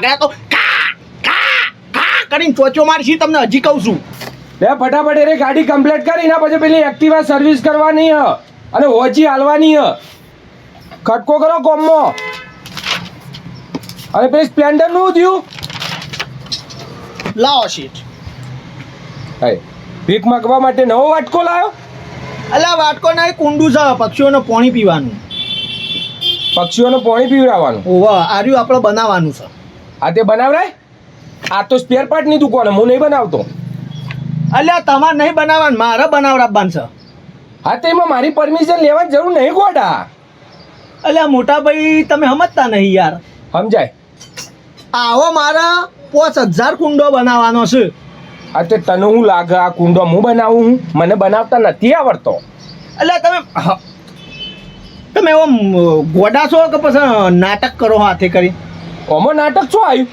કાગડા તો કા કા કા કરીને ચોચો મારશી તમને હજી કહું છું. બે ફટાફટ એ ગાડી કમ્પ્લીટ કરી ને પછી પેલી એક્ટિવા સર્વિસ કરવાની હ. અને ઓછી હાલવાની હ. ખટકો કરો કોમમાં અને પેલી સ્પ્લેન્ડરનું થયું? લાવો શીટ હાય ભીખ માગવા માટે નવો વાટકો લાવ્યો અલા વાટકો ના કુંડું છે પક્ષીઓને પાણી પીવાનું. પક્ષીઓને પાણી પીવડાવવાનું. ઓવા આર્યું આપણે બનાવવાનું છે. આ તે બનાવરાય? આ તો સ્પેર પાર્ટની દુકાન હે, નહીં બનાવતો. અલ્યા તમારે નહીં બનાવવાનું મારે બનાવડાવવાનું છે. હા તો એમાં મારી પરમિશન લેવાની જરૂર નહીં ગોડા. અલ્યા મોટા ભાઈ તમે સમજતા નહીં યાર. સમજાય. આવો મારા પાંચ હજાર કુંડો બનાવવાનો છે. આ તે તને હું લાગે આ કુંડો હું બનાવું? હું મને બનાવતા નથી આવડતો. એટલે તમે તમે એવો ગોડા છો કે પછી નાટક કરો હાથે કરી? ઓમાં નાટક શું આવ્યું?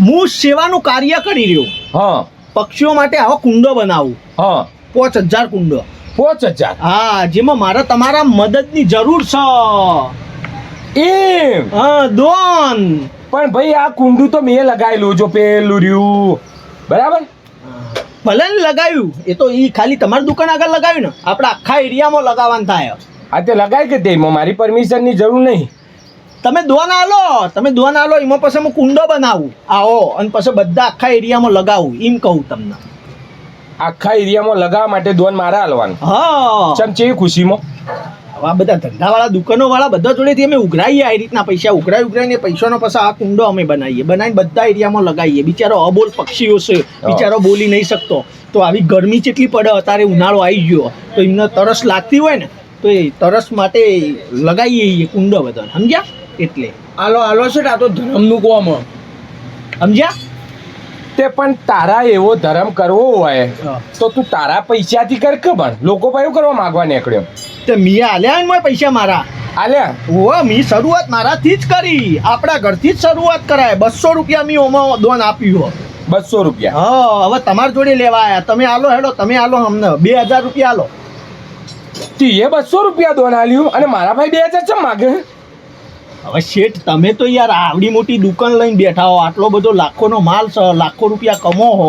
હું સેવાનું કાર્ય કરી રહ્યો. હા. પક્ષીઓ માટે આવો કુંડો બનાવું. હા. પાંચ હજાર કુંડો. પાંચ હજાર? હા જેમાં મારે તમારા મદદની જરૂર છે. એમ? હા દોન પણ ભાઈ આ કુંડું તો મેં લગાવેલું જો પેલું રહ્યું. બરાબર? ભલે ને લગાવ્યું એ તો એ ખાલી તમારી દુકાન આગળ લગાવ્યું ને. આપણે આખા એરિયામાં લગાવવાનું થાય. આ તે લગાવી કે તે? મારી પરમિશનની જરૂર નહીં. તમે દોન આલો. તમે દોન આલો એમાં પછી હું કુંડો બનાવું. આવો અને પછી બધા આખા એરિયામાં લગાવું. એમ કહું તમને. આખા એરિયામાં લગાવવા માટે દોન મારા હાલવાનું. હા. ચમ છે ખુશીમાં? આ બધા ધંધાવાળા દુકાનોવાળા બધા જોડેથી અમે ઉઘરાઈએ આ રીતના પૈસા. ઉઘરાઈ ઉઘરાઈને પૈસાનો પછી આ કુંડો અમે બનાવીએ. બનાવીને બધા એરિયામાં લગાવીએ. બિચારો અબોલ પક્ષીઓ છે. બિચારો બોલી નહીં શકતો. તો આવી ગરમી કેટલી પડે અત્યારે ઉનાળો આવી ગયો. તો એમને તરસ લાગતી હોય ને તો એ તરસ માટે લગાવીએ કુંડો બધા સમજ્યા? એટલે. આલો આલો છે આ તો ધર્મનું કોમ. સમજ્યા? તે પણ તારા એવો ધર્મ કરવો હોય તો તું તારા પૈસાથી કર કે પણ લોકો પાસે એવું કરવા માંગવા નીકળ્યો. તે મી આલ્યા ને પૈસા મારા? આલ્યા? ઓવા મી શરૂઆત મારાથી જ કરી. આપણા ઘરથી જ શરૂઆત કરાય. બસો રૂપિયા મી ઓમાં દોન આપ્યું બસો રૂપિયા. હા હવે તમારી જોડે લેવા આયા. તમે આલો હેડો તમે આલો અમને. બે હજાર રૂપિયા આલો. તીએ બસો રૂપિયા દોન આલ્યું અને મારા ભાઈ બે હજાર ચમ માગે? હવે શેઠ, તમે તો યાર આવડી મોટી દુકાન લઈને બેઠા હો. આટલો બધો લાખોનો માલ છે લાખો રૂપિયા કમો હો.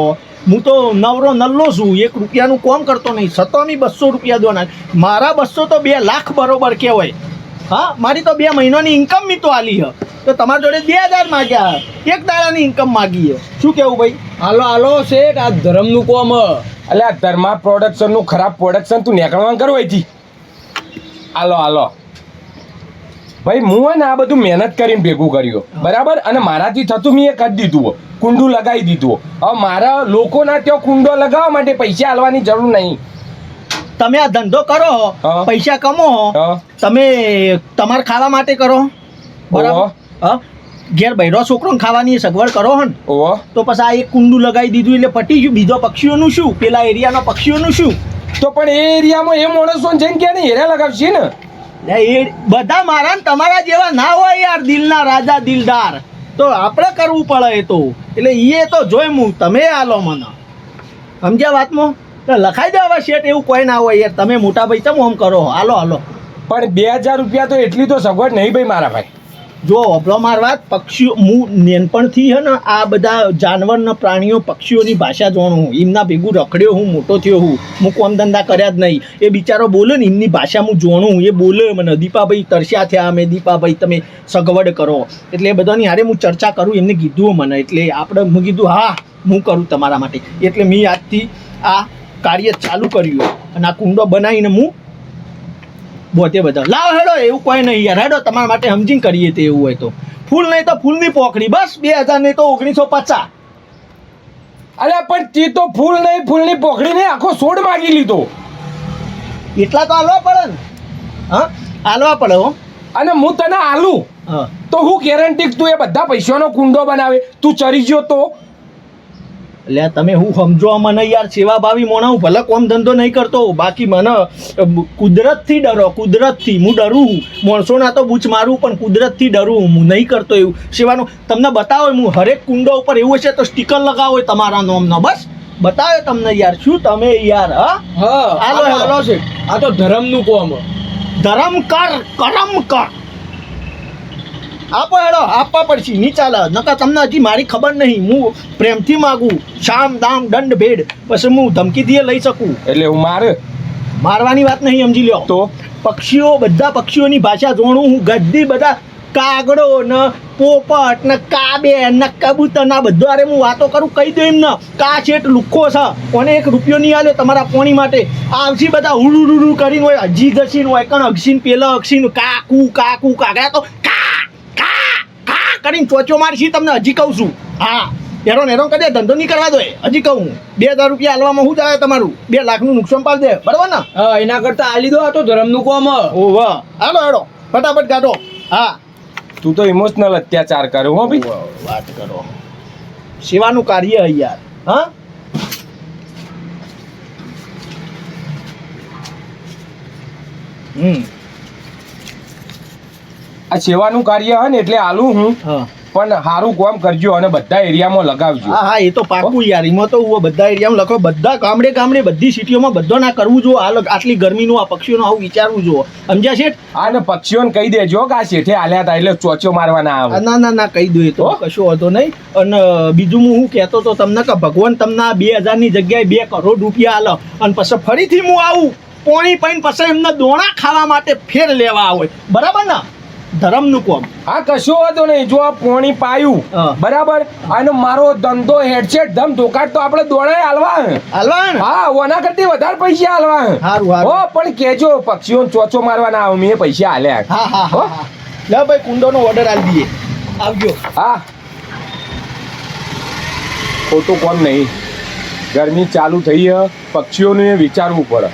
હું તો નવરો નલ્લો છું. એક રૂપિયાનું કોમ કરતો નહીં. સતોમી બસો રૂપિયા દો ના. મારા બસો તો બે લાખ બરોબર કહેવાય. હા, મારી તો બે મહિનાની ઇન્કમ મી તો આલી હ. તો તમારા જોડે બે હજાર માગ્યા. એક દાડાની ઇન્કમ માગી શું કેવું ભાઈ? હાલો હાલો, શેઠ. આ ધર્મનું કોમ. એટલે આ ધર્મા પ્રોડક્શનનું ખરાબ પ્રોડક્શન તું નીકળવાનું કરો અહીંથી. હાલો હાલો. ભાઈ હું ને આ બધું મહેનત કરીને ભેગું કર્યું. બરાબર? અને મારાથી થતું મેં એ કરી દીધું કુંડું લગાવી દીધું. હવે મારા લોકોના ત્યાં કુંડો લગાવવા માટે પૈસા આલવાની જરૂર નહીં. તમે આ ધંધો કરો પૈસા કમો તમે તમારે ખાવા માટે કરો બરાબર? હા. ઘેર બૈરો છોકરોને ખાવાની સગવડ કરો હન તો પછી આ એક કુંડું લગાવી દીધું એટલે પટી ગયું. બીજો પક્ષીઓનું શું? પેલા એરિયાના પક્ષીઓનું શું? તો પણ એ એરિયામાં એ માણસો જઈને કે ને હેરા લગાવશે ને. બધા મારા તમારા જેવા ના હોય યાર, દિલના રાજા, દિલદાર. તો આપણે કરવું પડે એ તો. એટલે એ તો જોઈ તમે આલો મને. સમજ્યા વાતમાં? તો લખાઈ દો હવે શેઠ, એવું કોઈ ના હોય યાર. તમે મોટા ભાઈ તમે આમ કરો? હાલો હાલો. પણ બે હજાર રૂપિયા તો એટલી તો સગવડ નહીં ભાઈ મારા ભાઈ. જો અભલો માર વાત, પક્ષીઓ હું નેનપણથી હે ને, આ બધા જાનવરના પ્રાણીઓ પક્ષીઓની ભાષા જાણું હું. એમના ભેગું રખડ્યો હું, મોટો થયો હું. હું કોમ ધંધા કર્યા જ નહીં. એ બિચારો બોલે ને એમની ભાષા હું જાણું એ બોલે મને, દીપાભાઈ તરસ્યા થયા અમે, દીપાભાઈ તમે સગવડ કરો. એટલે એ બધાની હારે હું ચર્ચા કરું, એમને કીધું મને. એટલે આપણે હું કીધું, હા હું કરું તમારા માટે. એટલે મેં આજથી આ કાર્ય ચાલુ કર્યું. અને આ કુંડો બનાવીને હું બોતે બધા. લાવ હેડો એવું કોઈ નહીં યાર. હેડો તમારા માટે સમજીને કરીએ તે એવું હોય તો. ફૂલ નહીં તો ફૂલની પોખડી બસ બે હજાર નહીં તો ઓગણીસો પચાસ. અરે પણ તે તો ફૂલ નહીં ફૂલની પોખડી નહીં આખો સોડ માગી લીધો. એટલા તો હાલવા પડે ને. હા? હાલવા પડે હો. અને હું તને આલું તો હું ગેરંટી તું એ બધા પૈસાનો કુંડો બનાવે. તું ચરી ગયો તો? એટલે તમે હું સમજો મને યાર સેવાભાવી મોણા હું ભલે કોમ ધંધો નહીં કરતો બાકી મને કુદરતથી ડરો કુદરતથી. હું ડરું હું. માણસોના તો બૂચ મારું પણ કુદરતથી ડરું હું. નહીં કરતો એવું. સેવાનું તમને બતાવો હું હરેક કુંડો ઉપર એવું હશે તો સ્ટીકર લગાવો તમારા નોમનો. બસ બતાવ્યો તમને યાર. શું તમે યાર હા? આ તો ધર્મનું કોમ. ધરમ કર કરમ કર આપો હેડો આપવા પડશે નહીં ચાલે. નકા તમને હજી મારી ખબર નહીં. હું પ્રેમથી માગું. શામ દામ દંડ ભેડ. પછી હું ધમકીથી લઈ શકું. એટલે હું મારે? મારવાની વાત નહીં સમજી લ્યો. તો? પક્ષીઓ બધા પક્ષીઓની ભાષા જોણું. હું ગદ્દી બધા કાગડો ને પોપટ ને કાબે ને કબૂતર ના બધું અરે હું વાતો કરું કહી દઉં એમને. કા છેટ લુખ્ખો છે? કોને એક રૂપિયો નહીં આલ્યો તમારા પોણી માટે? આવશી બધા હુડુડુડુ કરીને હોય હજી ઘસીને હોય કણ અગસીન પેલા અગસીન કાકુ કાકુ કાગડા તો કા કા કા કરીને ચોચો મારશી તમને હજી કહું છું. હા હેરો નેરો કદે ધંધો નહીં કરવા દો હજી કહું બે હજાર રૂપિયા હાલવામાં શું જાય તમારું? બે લાખનું નુકસાન પાડ દે બરાબર ને? હા એના કરતા આલી દો આ તો ધર્મનું કોમ. ઓ વાહ. હાલો હેડો. ફટાફટ કાઢો. હા. તું તો ઇમોશનલ અત્યાચાર કર્યો હો ભાઈ. વાત કરો. સેવાનું કાર્ય હે યાર. હા? હમ. આ સેવાનું કાર્ય હે ને એટલે આલું હું. પણ સારું કામ કરજો અને બધા એરિયામાં લગાવજો. હા હા એ તો પાકું યાર. એમાં તો હું બધા એરિયામાં લખો. બધા ગામડે ગામડે બધી સિટીઓમાં બધો ના કરવું જો. આ આટલી ગરમીનું આ પક્ષીઓનું આવું વિચારવું જો. સમજ્યા છે અને પક્ષીઓને કહી દેજો કે આ શેઠે આલ્યા હતા એટલે ચોચો મારવા ના આવે ના ના ના કહી દો એ તો. કશું વાંધો નહીં. અને બીજું હું હું કહેતો તો તમને કે ભગવાન તમને આ બે હજારની જગ્યાએ બે કરોડ રૂપિયા આલો. અને પછી ફરીથી હું આવું. પોણી પૈન પછી એમને દોણા ખાવા માટે ફેર લેવા આવે. બરાબર ને? ધર્મનું કોમ. હા કશો વાંધો નહીં. જો આ પોણી પાયું બરાબર? અને મારો ધંધો હેડસેટ ધમ ધોકાટ તો આપણે દોડાય હાલવા. હાલવા હા ઓના કરતી વધારે પૈસા હાલવા. હે. હારું. હો પણ કેજો પક્ષીઓ ચોચો મારવા ના આવે મેં પૈસા હાલ્યા હા હા હા લે ભાઈ કુંડોનો ઓર્ડર આલી દઈએ. આવજો. હા. ખોટું કોમ નહીં. ગરમી ચાલુ થઈ પક્ષીઓને પક્ષીઓનું વિચારવું પડે.